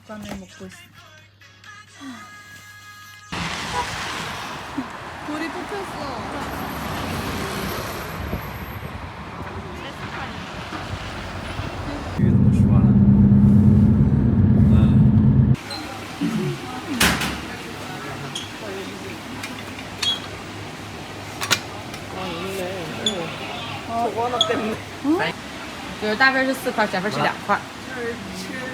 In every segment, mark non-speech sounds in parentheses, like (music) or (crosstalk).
오늘 미세먼지 아침부터 망고간을 먹고 있어. 불이 뽑혔어. 이게 너무 좋아하는. 어, 就是大份是四块，小份是两块。是吃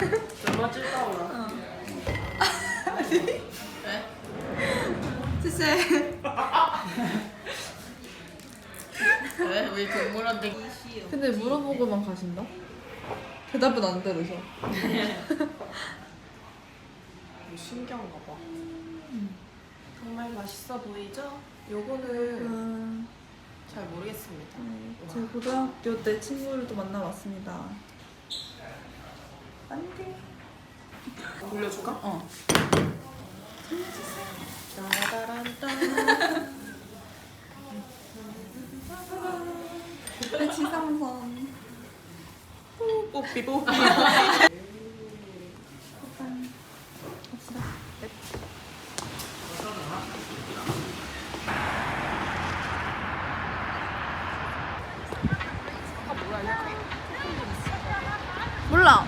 얼마 찔까오라.谢谢. 왜? 우리 동물원데 근데 물어보고만 가신다? 대답은 안 들으셔. 신기한가 봐. 정말 맛있어 보이죠? 요거는 음, 잘 모르겠습니다. 제 고등학교 때 친구를 또 만나봤습니다. 안 돼. 돌려줄까? 어. 지상선. 뽀삐 뽀삐. (laughs) 몰라.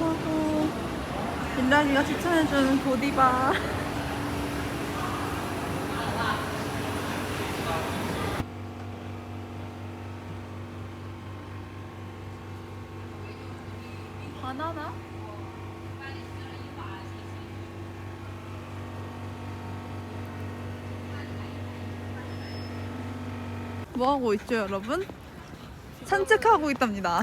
사고 민다기가 추천해주는 고디바 바나나? 뭐하고 있죠 여러분? 산책하고 있답니다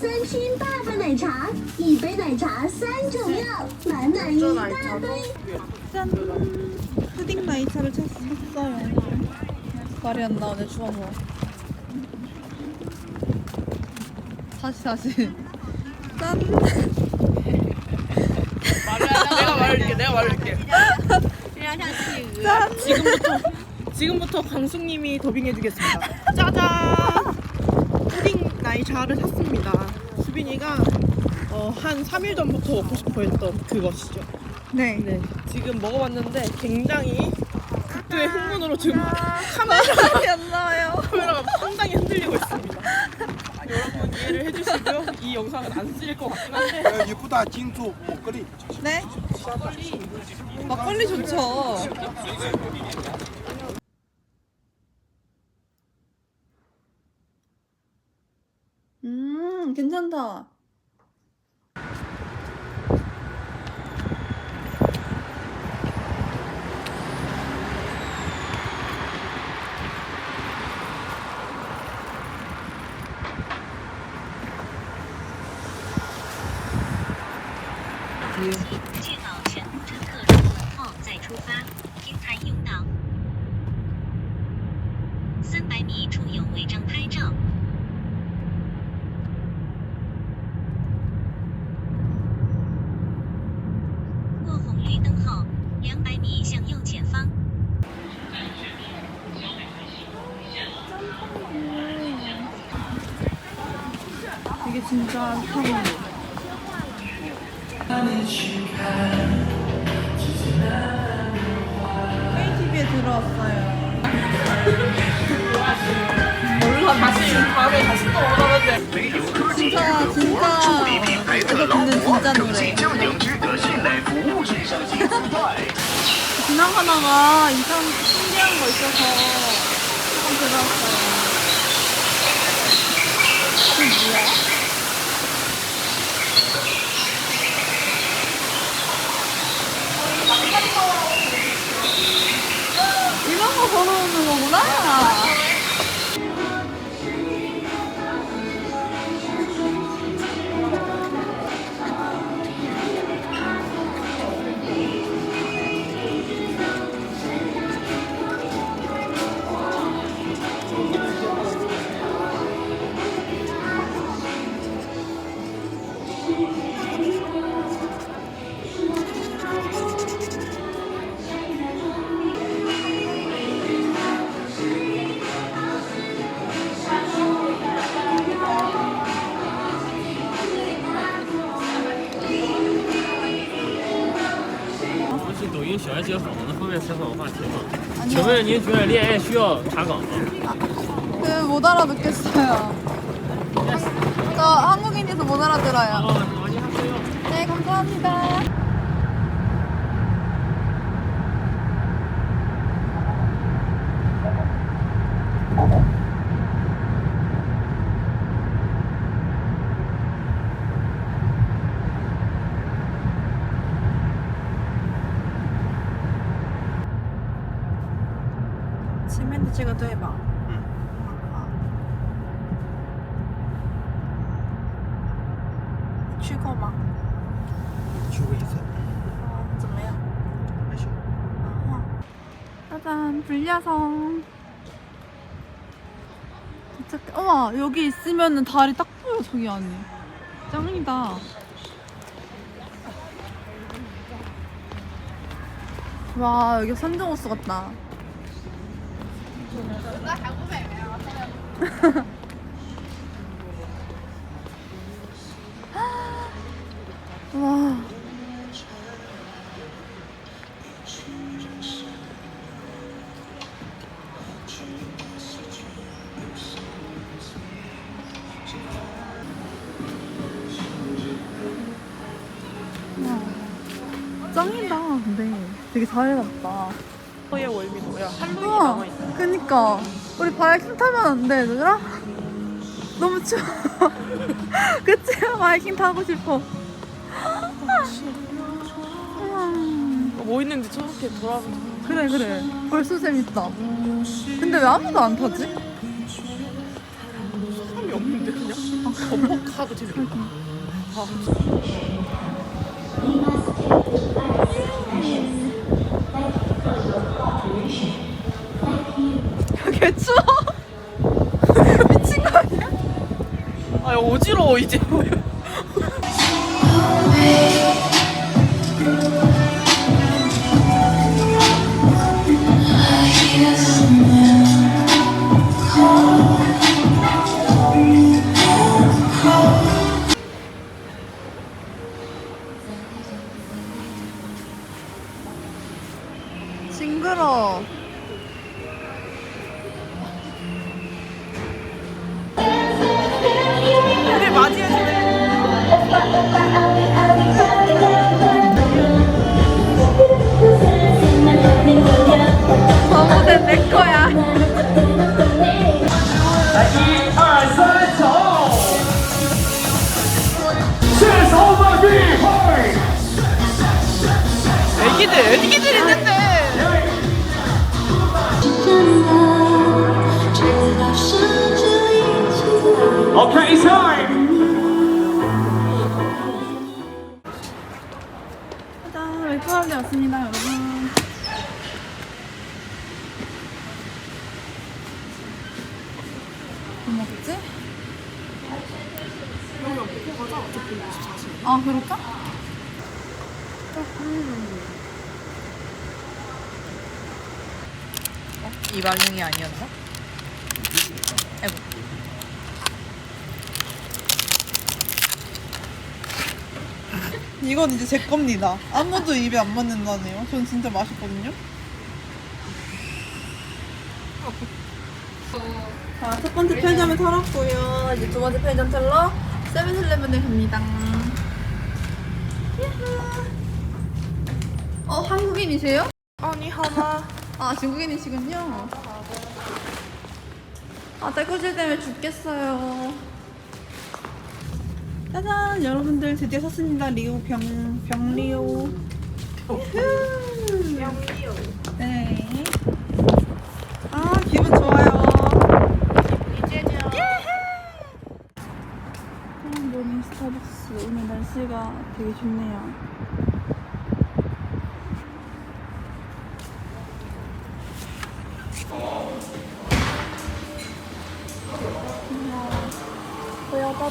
三拼爸爸奶茶，一杯奶茶三种料，暖暖一大杯。 짠! 푸딩 나이차를 찾- 샀어요. 말이 안 나오네, 추워서. 다시, 다시. 짠! 내가 말할게. 내가 말할게. 짠! 지금부터 지금부터 광숙님이 더빙해주겠습니다. 짜잔! 나이 자를 샀습니다. 수빈이가 어, 한 3일 전부터 먹고 싶어 했던 그것이죠. 네. 네. 지금 먹어봤는데 굉장히 극도의 흥분으로 지금 카메라가 나와요. 카메라가 상당히 흔들리고 있습니다. 여러분 이해를 해주시고요. 이 영상은 안 쓰일 것 같긴 한데. 야, 이쁘다 진주 막걸리. 네. 막걸리 좋죠. 괜찮다. 진짜 타고. KTV에 들어왔어요. (laughs) 몰라 다시 다음에 다시 또 오라는데 진짜 진짜 에서 듣는 진짜 노래. 지나가다가 이상 신기한 거 있어서 请问您觉得恋爱需要查岗吗？ 그 못 알아듣겠어요. 저 한국인이서 못 알아들어요. 아, 안녕하세요. 네, 감사합니다. 같이 이것도 해봐. 응. 취고 막. 취고 불야성. 도착. 어머 여기 있으면은 달이 딱 보여 저기 안에. 짱이다. 와 여기 선정호수 같다. 와 짱이다 근데. 되게 잘 해놨다. 의 월미 뭐야 할로윈이 우와. 남아있다 그니까. 우리 바이킹 타면 안 돼 얘들아? 너무 추워. (laughs) 그치? 바이킹 타고 싶어. 우와. 뭐 있는지 저렇게 돌아보면 그래 그래. 벌써 재밌다. 근데 왜 아무도 안 타지? 사람이 없는데 그냥? 버벅하도 재밌겠다 아, 추워. (laughs) 미친 거 아니야? 아 어지러워 이제. 징그러 내 거야. 애기들, 애기들 있는데. 오케이, okay, 짜잔, 웹프람에 왔습니다. 이제 제 겁니다. 아무도 입에 안 맞는다네요. 전 진짜 맛있거든요. 자, 첫 번째 편의점을 털었고요. 이제 두 번째 편의점 털러 세븐일레븐에 갑니다. 야하. 어, 한국인이세요? 아니 하나. 아, 중국인이시군요. 아, 딸꾹질 때문에 죽겠어요. 짜잔! 여러분들 드디어 샀습니다. 리오 병, 병리오. 병리오. 네. 아, 기분 좋아요. 이제는. 모닝 스타벅스. 오늘 날씨가 되게 좋네요. 네.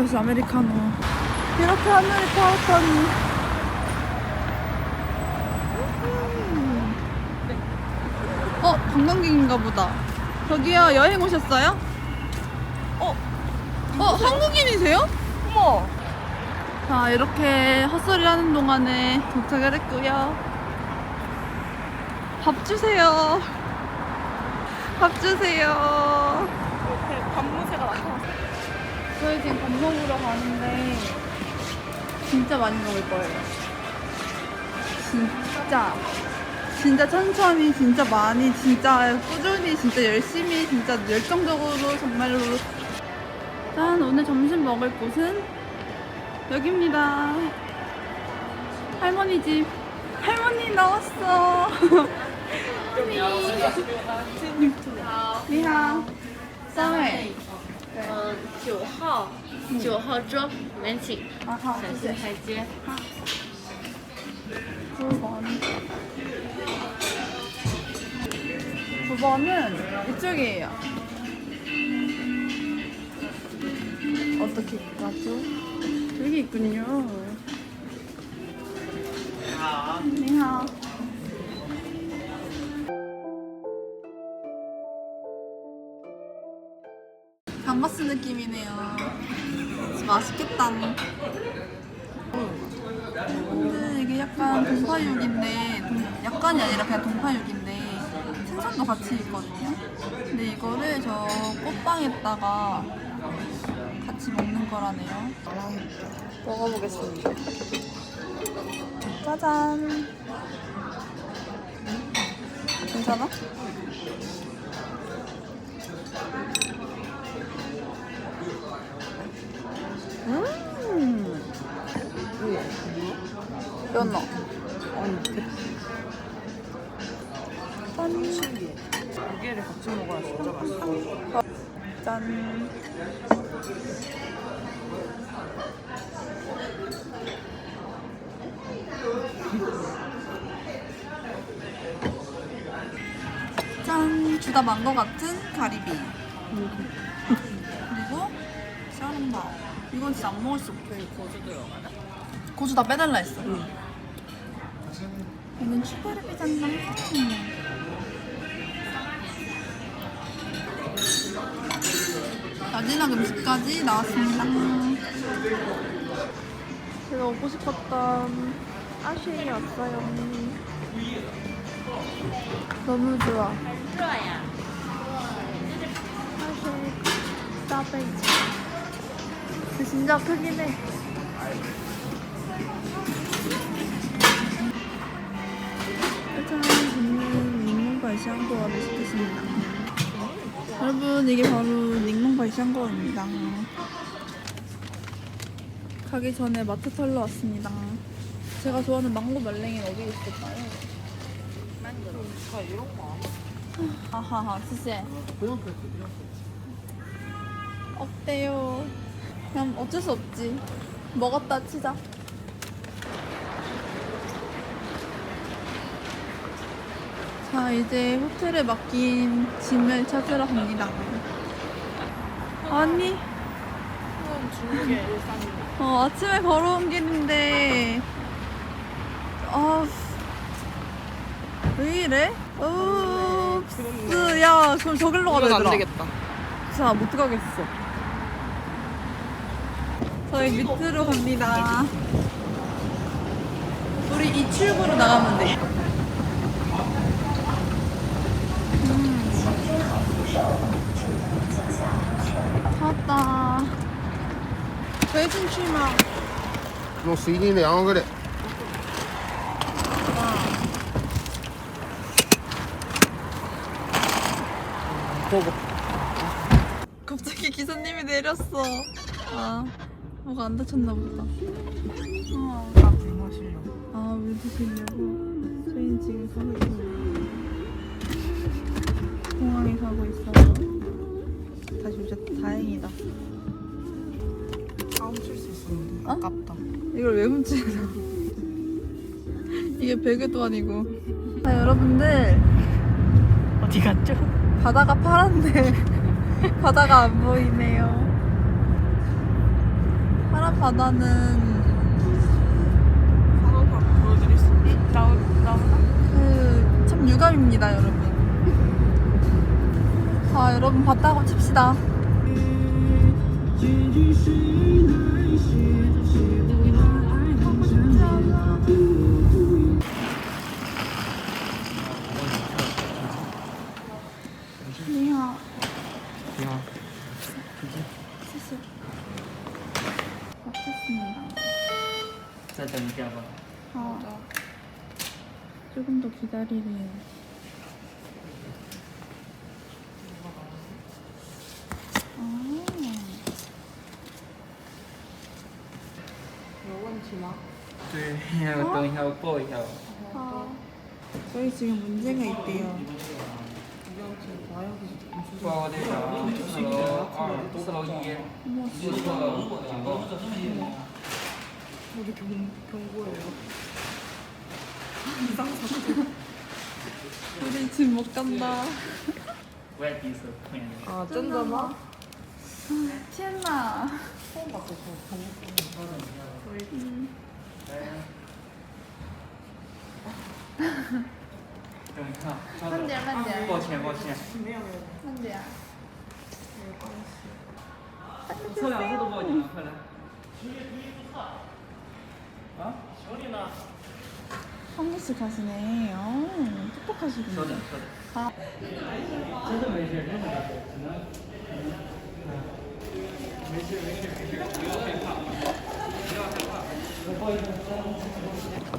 아, 역시 아메리카노. 이렇게 하늘이 파랗다니. 음. 어, 관광객인가 보다. 저기요, 여행 오셨어요? 어, 어, 한국인이세요? 어머. 자, 이렇게 헛소리 하는 동안에 도착을 했고요. 밥 주세요. 밥 주세요. 밤무새가 나타났어. 저희 지금 밥 먹으러 가는데 진짜 많이 먹을 거예요. 진짜. 진짜 천천히, 진짜 많이, 진짜 꾸준히, 진짜 열심히, 진짜 열정적으로 정말로. 짠, 오늘 점심 먹을 곳은 여기입니다. 할머니 집. 할머니 나왔어. (laughs) 니하. 쌍회. 呃，九号，九号桌门请， 아, 好，小谢谢心。台阶。 9번. 9번은 이쪽이에요. 어떻게 가죠? 여기 있군요. 니하 느낌이네요. 맛있겠다. 근데 이게 약간 동파육인데 동- 약간이 아니라 그냥 동파육인데 생선도 같이 있거든요. 근데 이거를 저 꽃빵에다가 같이 먹는 거라네요. 먹어보겠습니다. 짜잔. 괜찮아? 음. 연어. 짠. 두 개를 같이 먹어야 진짜 맛있어. 짠. 짠. 주다 망고 같은 가리비. 그리고 샤른바. 이건 진짜 안 먹을 수 없어. 고수 들어가나? 고수 다 빼달라 했어. 이건 추가르비잖아. 마지막 음식까지 나왔습니다. 제가 오고 싶었던 아쉬이 왔어요. 너무 좋아. 热呀。 아쉬이 따베이지. 진짜 크긴 해. 짜잔, 저는 닝몽바이 샹궈를 시켰습니다. 여러분, 이게 바로 닝몽바이 샹궈입니다. 가기 전에 마트 털러 왔습니다. 제가 좋아하는 망고 말랭이는 어디 있을까요? 다 이런 거. 아하하, 谢谢. 어때요? 그냥 어쩔 수 없지. 먹었다 치자. 자, 이제 호텔에 맡긴 짐을 찾으러 갑니다. 아니, 중국의 일상입니다. 어, 아침에 걸어온 길인데, 아, 왜 이래? 읍스, 야, 그럼 저길로 가자, 이건 안 얘들아. 되겠다. 자, 못 가겠어. 저희 밑으로 갑니다. 우리 이 출구로 나가면 돼. 음. 왔다. 배신 출마. 너 수인이네, 안 그래? 아. 갑자기 기사님이 내렸어. 아. 뭐가 안 다쳤나 보다. 어. 나물 마시려고. 아, 물 드시려고? 저희는 지금 가고 있어요. 공항에 가고 있어요. 다시 오셨다. 다행이다. 다음 칠수 있었는데. 어? 아깝다. 이걸 왜 훔치나? 이게 베개도 아니고. 자, 여러분들. 어디 갔죠? 바다가 파란데 바다가 안 보이네요. 바다는 하나도 보여드릴 수 있니? 나오, 나오나? 그 참 유감입니다, 여러분. 자, 여러분 봤다고 칩시다. 하고 바꿔 그냥. 저희 지금 문제가 있대요. 와 내가 서서기에 어머, 뭐 (laughs) 우리 경, 경고예요. 우리 집 못 간다. 왜 disappointed? 아, 쩐다나? 티엔나. 저희 等一下，稍等。慢点，慢点，抱歉，抱歉。慢点。测两次都报警了，快来。啊？ 한국식 가시네. 어, 똑똑하시군요. 稍等，稍等。 아, 真的没事，真的没事，只能。没事没事没事，不要害怕，不要害怕。我抱一下。 캐리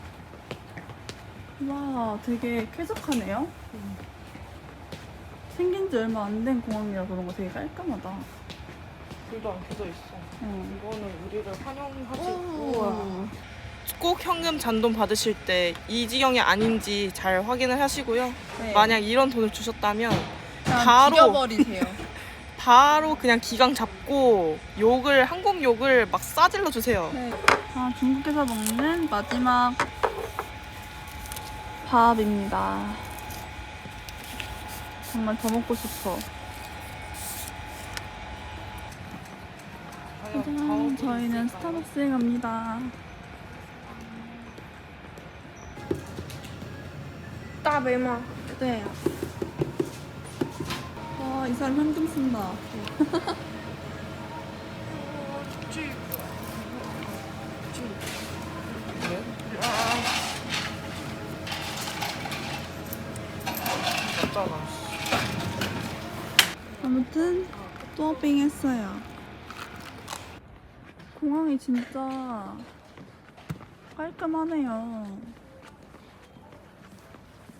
와, 되게 쾌적하네요. 생긴 지 얼마 안 된 공항이라서 그런가 되게 깔끔하다. 불도 안 켜져 있어. 응. 이거는 우리를 환영하지. 오. 꼭 현금 잔돈 받으실 때 이 지경이 아닌지 잘 확인을 하시고요. 네. 만약 이런 돈을 주셨다면 바로- 죽여버리세요. (laughs) 바로 그냥 기강 잡고 욕을 한국 욕을 막 싸질러 주세요. 네. 아, 중국에서 먹는 마지막 밥입니다. 정말 더 먹고 싶어. 짜잔, 저희는 스타벅스에 갑니다. 다 메마. 네. 와, 이 사람 현금 쓴다. 네. 쇼핑했어요. 공항이 진짜 깔끔하네요.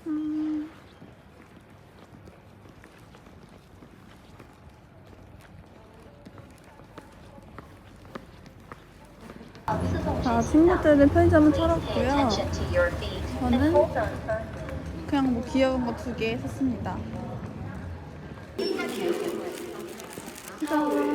음. 자, 친구들은 편의점을 털었고요. 저는 그냥 뭐 귀여운 거 두 개 샀습니다. 哦